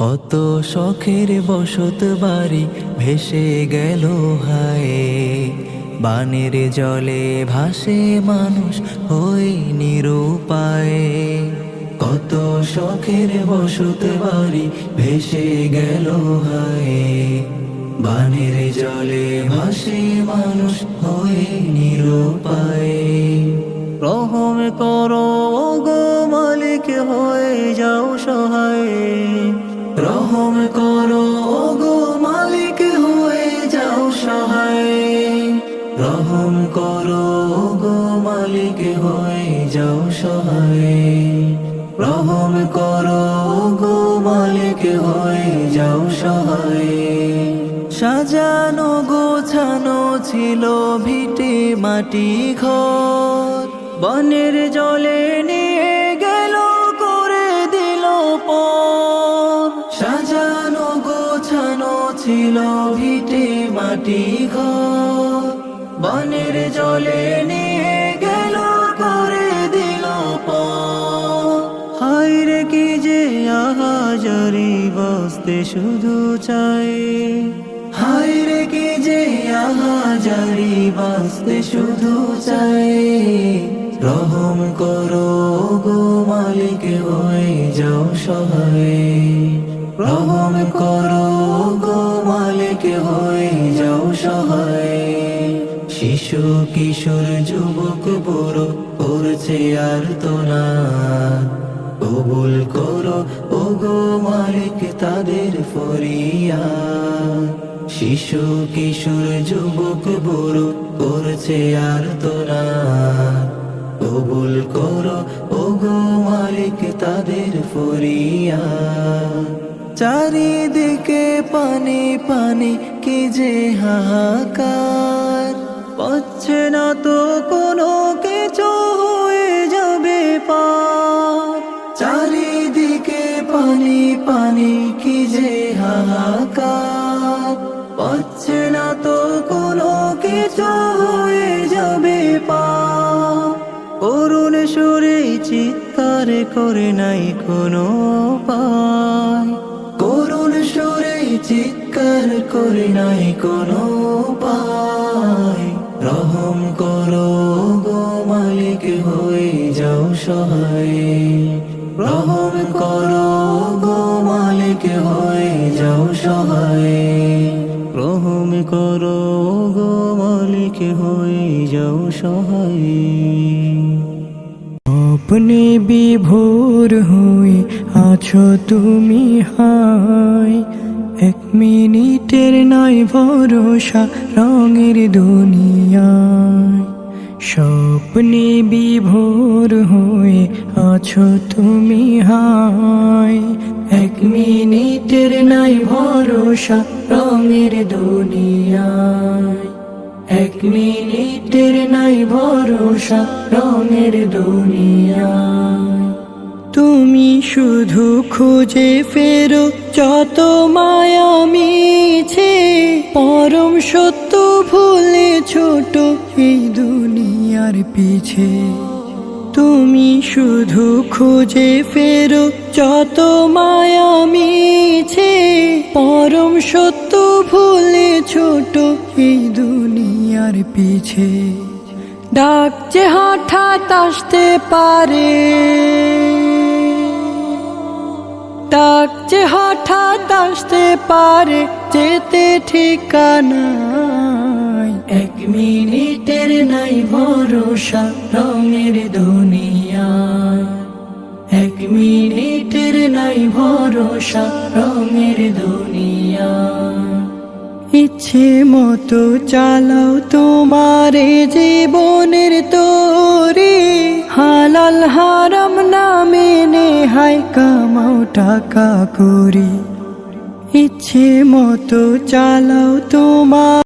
কত শখের বসত বাড়ি ভেসে গেল হায়। বানের জলে ভাসে মানুষ হই নিরুপায়। কত শখের বসত বাড়ি ভেসে গেল হায়। বানের জলে ভাসে মানুষ হই নিরুপায়। রহম করো গো মালিক, হয়ে যাও সহায়। রহম করো গো মালিক হয়ে যাও সহায়। রহম করো গো মালিক হয়ে যাও সহায়। রহম করো গো মালিক হয়ে যাও সহায়। সাজানো গোছানো ছিল ভিটে মাটি ঘর। বনের জলে নিয়ে সাজানো গোছানো ছিল ভিটে মাটি ঘর। বনের জলে নিয়ে গেল, করে দিল হায়রে কি যে আহাজারি বসতে শুধু চাই। হায়রে কি যে আহাজারি বাসতে শুধু চাই। রহম করো গো মালিক, হয়ে যাও সহায়। রহম করো গো মালিক হয়ে যাও সহায়। শিশু, কিশোর, যুবক, বড়, করছে আর তো না। কবুল করো ও গো মালিক, তাদের ফরিয়া শিশু, কিশোর, যুবক, বুড়ো, করছে আর তো না। কবুল করো ও গো মালিক, তাদের ফরিয়া চারিদিকে পানি পানি, কি যে হাহাকার। পাচ্ছে না তো কোনো কিছু হয়ে যাবে পার। চারিদিকে পানি পানি, কি যে হাহাকার। পাচ্ছে না তো কোনো কিছু হয়ে যাবে পার। করুণ সুরে চিৎকার করে নাই কোনো পায় সুরে চিৎকার করে নাই কোনো পায় রহম করো গো মালিক, হয়ে যাও সহায়। রহম করো গো মালিক, হয়ে যাও সহায়। রহম করো গো মালিক, হয়ে যাও সহায়। আপনি বিভোর হয়ে আছো তুমি হাই এক মিনিটের নাই ভরসা রঙের দুনিয়ায়। স্বপ্নে বিভোর হয়ে আছো তুমি হাই এক মিনিটের নাই ভরসা রঙের দুনিয়ায়। এক মিনিটের নাই ভরসা রঙের দুনিয়ায়। শুধু খুঁজে ফেরো যত মায়া মিছে, পরম সত্য ভুলে ছোট এই দুনিয়ার পিছে। তুমি শুধু খুঁজে ফেরো যত মায়া মিছে, পরম সত্য ভুলে ছোট এই দুনিয়ার পিছে। ডাক যে হঠাৎ আসতে পারে। ডাক যে হঠাৎ আসতে পারে যেতে ঠিকানায় এক মিনিটের নাই ভরসা রঙের দুনিয়া এক মিনিটের নাই ভরসা রঙের দুনিয়া ইচ্ছে মতো চালাও তোমারে জীবনের তোরে। হালাল হারাম না মেনে হাই কামাও টাকা করি ইচ্ছে মতো চালাও তোমার